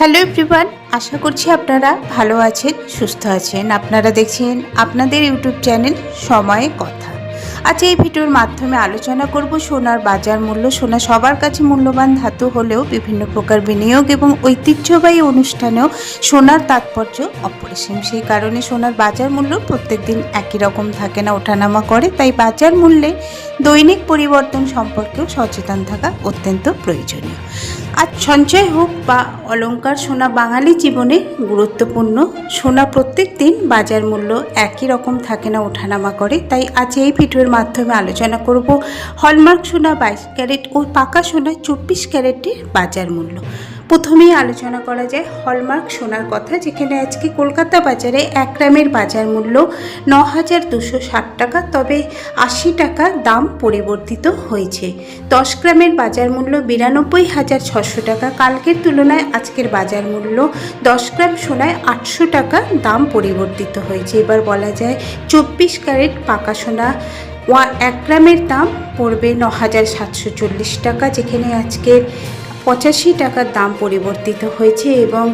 Hello everyone, আশা করছি আপনারা ভালো আছেন, সুস্থ আছেন। আপনারা দেখছেন আপনাদের ইউটিউব চ্যানেল সময়ে কথা। আজ এই ভিডিওর মাধ্যমে আলোচনা করব সোনার বাজার মূল্য। সোনা সবার কাছে মূল্যবান ধাতু হলেও বিভিন্ন প্রকার বিনিয়োগ এবং ঐতিহ্যবাহী অনুষ্ঠানেও সোনার তাৎপর্য অপরিসীম। সেই কারণে সোনার বাজার মূল্য প্রত্যেক দিন একই রকম থাকে না, ওঠানামা করে। তাই বাজার মূল্যে দৈনিক পরিবর্তন সম্পর্কেও সচেতন থাকা অত্যন্ত প্রয়োজনীয়। আজ সঞ্চয় হোক বা অলঙ্কার সোনা বাঙালি জীবনে গুরুত্বপূর্ণ। সোনা প্রত্যেক দিন বাজার মূল্য একই রকম থাকে না ওঠানামা করে, তাই আজ এই ভিডিওর মাধ্যমে আলোচনা করব হলমার্ক সোনা বাইশ ক্যারেট ও পাকা সোনা চব্বিশ ক্যারেটের বাজার মূল্য। প্রথমেই আলোচনা করা যায় হলমার্ক সোনার কথা, যেখানে আজকে কলকাতা বাজারে এক গ্রামের বাজার মূল্য ন হাজার দুশো ষাট টাকা, তবে আশি টাকা দাম পরিবর্তিত হয়েছে। দশ গ্রামের বাজার মূল্য বিরানব্বই হাজার ছশো টাকা, কালকের তুলনায় আজকের বাজার মূল্য দশ গ্রাম সোনায় আটশো টাকা দাম পরিবর্তিত হয়েছে। এবার বলা যায় চব্বিশ ক্যারেট পাকা সোনা ওয়া এক গ্রামের দাম পড়বে ন হাজার সাতশো চল্লিশ টাকা, যেখানে আজকের পঁচাশি টাকার দাম পরিবর্তিত হয়েছে এবং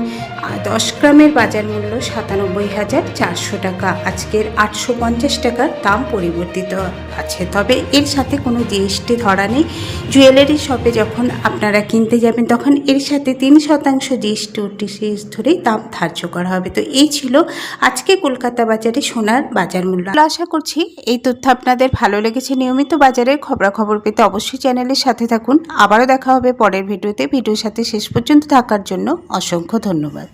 দশ গ্রামের বাজার মূল্য সাতানব্বই হাজার চারশো টাকা। আজকের আটশো পঞ্চাশ টাকার দাম পরিবর্তিত আছে। তবে এর সাথে কোনো জিএসটি ধরা নেই। জুয়েলারি শপে যখন আপনারা কিনতে যাবেন, তখন এর সাথে তিন শতাংশ জিএসটি ওটিসিএস ধরেই দাম ধার্য করা হবে। তো এই ছিল আজকে কলকাতা বাজারে সোনার বাজার মূল্য। আশা করছি এই তথ্য আপনাদের ভালো লেগেছে। নিয়মিত বাজারের খবরাখবর পেতে অবশ্যই চ্যানেলের সাথে থাকুন। আবারও দেখা হবে পরের ভিডিওতে। ভিডিওর সাথে শেষ পর্যন্ত থাকার জন্য অসংখ্য ধন্যবাদ।